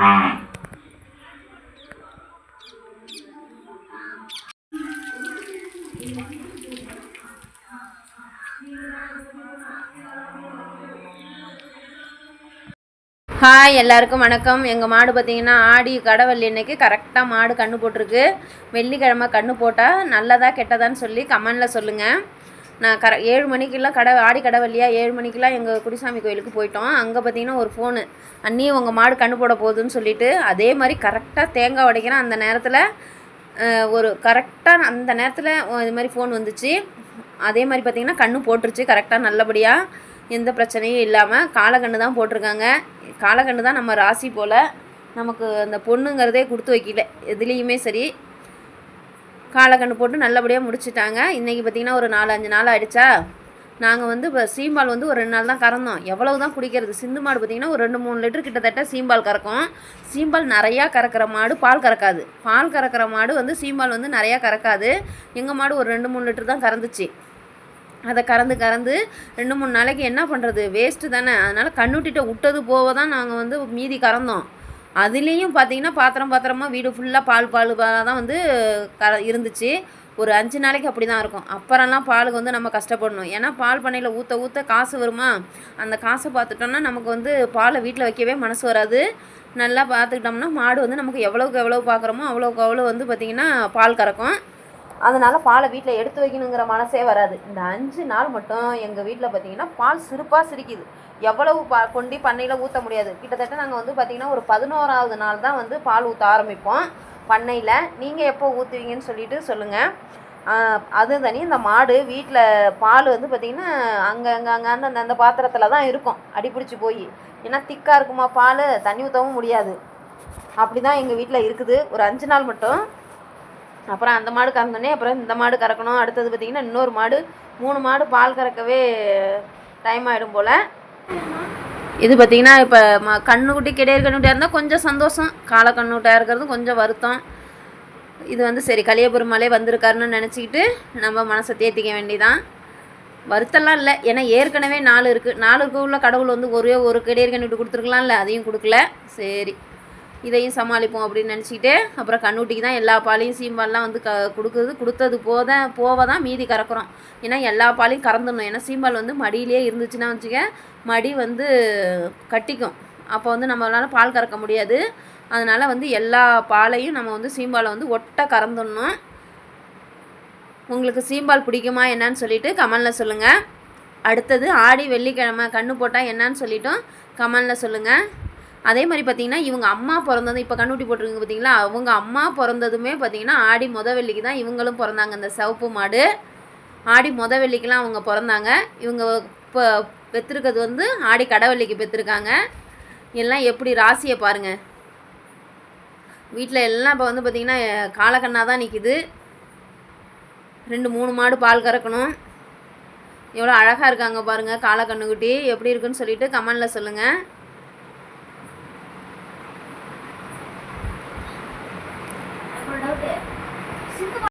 Hi எல்லாருக்கும் வணக்கம். எங்கள் மாடு பார்த்தீங்கன்னா ஆடி கடவள்ளி அன்னைக்கு கரெக்டாக மாடு கன்று போட்டிருக்கு. வெள்ளிக்கிழமை கன்று போட்டால் நல்லதா கெட்டதான்னு சொல்லி கமெண்டில் சொல்லுங்கள் நான் கர ஏழு மணிக்கெல்லாம் கடை ஆடி கடை கடவள்ளியா ஏழு மணிக்கெல்லாம் எங்கள் குடிசாமி கோயிலுக்கு போயிட்டோம். அங்கே பார்த்தீங்கன்னா ஒரு ஃபோனு அண்ணி உங்கள் மாடு கன்று போட போகுதுன்னு சொல்லிட்டு அதே மாதிரி கரெக்டாக தேங்காய் உடைக்கிறேன் அந்த நேரத்தில் ஒரு கரெக்டாக அந்த நேரத்தில் இது மாதிரி ஃபோன் வந்துச்சு. அதே மாதிரி பார்த்தீங்கன்னா கன்று போட்டுருச்சு கரெக்டாக நல்லபடியாக எந்த பிரச்சனையும் இல்லாமல் காலக்கண்ணு தான் போட்டிருக்காங்க. காலக்கண்ணு தான் நம்ம ராசி போல் நமக்கு அந்த பொண்ணுங்கிறதே கொடுத்து வைக்கல. எதுலேயுமே சரி. காலக்கண்ணு போட்டு நல்லபடியாக முடிச்சிட்டாங்க. இன்றைக்கி பார்த்திங்கன்னா ஒரு நாலு அஞ்சு நாள் ஆயிடுச்சா? நாங்கள் வந்து இப்போ சீம்பால் வந்து ஒரு ரெண்டு நாள் தான் கறந்தோம். எவ்வளவு தான் குடிக்கிறது? சிந்து மாடு பார்த்திங்கன்னா ஒரு ரெண்டு மூணு லிட்டர் கிட்டத்தட்ட சீம்பால் கறக்கும். சீம்பால் நிறையா கறக்கிற மாடு பால் கறக்காது. பால் கறக்கிற மாடு வந்து சீம்பால் வந்து நிறையா கறக்காது. எங்கள் மாடு ஒரு ரெண்டு மூணு லிட்டர் தான் கறந்துச்சு. அதை கறந்து கறந்து ரெண்டு மூணு நாளைக்கு என்ன பண்ணுறது வேஸ்ட்டு தானே. அதனால் கண்ணுட்டிட்ட விட்டது போக தான் நாங்கள் வந்து மீதி கறந்தோம். அதுலேயும் பார்த்தீங்கன்னா பாத்திரம் பாத்திரமா வீடு ஃபுல்லாக பால் பால் பாலாக தான் வந்து க இருந்துச்சு. ஒரு அஞ்சு நாளைக்கு அப்படி தான் இருக்கும். அப்புறம்லாம் பாலுக்கு வந்து நம்ம கஷ்டப்படணும். ஏன்னா பால் பண்ணையில் ஊற்ற ஊற்ற காசு வருமா? அந்த காசை பார்த்துட்டோம்னா நமக்கு வந்து பாலை வீட்டில் வைக்கவே மனசு வராது. நல்லா பார்த்துக்கிட்டோம்னா மாடு வந்து நமக்கு எவ்வளோக்கு எவ்வளோ பார்க்குறோமோ அவ்வளோக்கு அவ்வளோ வந்து பார்த்திங்கன்னா பால் கறக்கும். அதனால் பாலை வீட்டில் எடுத்து வைக்கணுங்கிற மனசே வராது. இந்த அஞ்சு நாள் மட்டும் எங்கள் வீட்டில் பார்த்தீங்கன்னா பால் சிறப்பாக சிரிக்குது. எவ்வளவு பா கொண்டு பண்ணையில் ஊற்ற முடியாது. கிட்டத்தட்ட நாங்கள் வந்து பார்த்திங்கன்னா ஒரு பதினோராவது நாள் தான் வந்து பால் ஊற்ற ஆரம்பிப்போம் பண்ணையில். நீங்கள் எப்போ ஊற்றுவீங்கன்னு சொல்லிட்டு சொல்லுங்கள் அது தனி இந்த மாடு வீட்டில் பால் வந்து பார்த்திங்கன்னா அங்கே அங்கே அங்கே அந்த அந்த பாத்திரத்தில் தான் இருக்கும். அடிப்பிடிச்சி போய். ஏன்னா திக்காக இருக்குமா பால் தண்ணி ஊற்றவும் முடியாது. அப்படி தான் எங்கள் வீட்டில் இருக்குது. ஒரு அஞ்சு நாள் மட்டும் அப்புறம் அந்த மாடு கறந்தோடனே அப்புறம் இந்த மாடு கறக்கணும். அடுத்தது பார்த்திங்கன்னா இன்னொரு மாடு. மூணு மாடு பால் கறக்கவே டைம் ஆகிடும் போல். இது பார்த்திங்கன்னா இப்போ ம கண்ணுக்குட்டி கிடையாது கண்ணுக்கிட்டே இருந்தால் கொஞ்சம் சந்தோஷம். காலை கண்ணுக்கிட்டே இருக்கிறது கொஞ்சம் வருத்தம். இது வந்து சரி கலியபெருமாளே வந்திருக்காருன்னு நினச்சிக்கிட்டு நம்ம மனசை தேத்திக்க வேண்டிதான். வருத்தம்லாம் இல்லை. ஏன்னா ஏற்கனவே நாலு இருக்குது நாலுக்கு உள்ள கடவுள் வந்து ஒரே ஒரு கிடையர் கண்ணுட்டு கொடுத்துருக்கலாம்ல அதையும் கொடுக்கல. சரி. இதையும் சமாளிப்போம் அப்படின்னு நினச்சிக்கிட்டு அப்புறம் கண்ணுட்டிக்கு தான் எல்லா பாலையும் சீம்பால்லாம் வந்து க கொடுக்குறது. கொடுத்தது போத போக தான் மீதி கறக்குறோம். ஏன்னா எல்லா பாலையும் கறந்துடணும். ஏன்னா சீம்பால் வந்து மடியிலே இருந்துச்சுன்னா வச்சுக்க மடி வந்து கட்டிக்கும். அப்போ வந்து நம்மளால் பால் கறக்க முடியாது. அதனால் வந்து எல்லா பாலையும் நம்ம வந்து சீம்பாலை வந்து ஒட்ட கறந்துடணும். உங்களுக்கு சீம்பால் பிடிக்குமா என்னன்னு சொல்லிட்டு கமலில் சொல்லுங்கள் அடுத்தது ஆடி வெள்ளிக்கிழமை கண்ணு போட்டால் என்னன்னு சொல்லிட்டும் கமலில் சொல்லுங்கள் அதே மாதிரி பார்த்தீங்கன்னா இவங்க அம்மா பிறந்தது இப்போ கண்ணுட்டி போட்டிருக்கு பார்த்தீங்களா அவங்க அம்மா பிறந்ததுமே பார்த்தீங்கன்னா ஆடி முத வெள்ளிக்கு தான் இவங்களும் பிறந்தாங்க. இந்த சிவப்பு மாடு ஆடி முத வெள்ளிக்கெலாம் அவங்க பிறந்தாங்க. இவங்க இப்போ பெற்றிருக்கிறது வந்து ஆடி கடவெள்ளிக்கு பெற்றிருக்காங்க எல்லாம் எப்படி ராசியை பாருங்கள் வீட்டில் எல்லாம் இப்போ வந்து பார்த்திங்கன்னா காலக்கண்ணாக தான் நிற்கிது ரெண்டு மூணு மாடு பால் கறக்கணும். எவ்வளோ அழகாக இருக்காங்க பாருங்கள் காலக்கண்ணுக்குட்டி எப்படி இருக்குன்னு சொல்லிட்டு கமெண்டில் சொல்லுங்கள்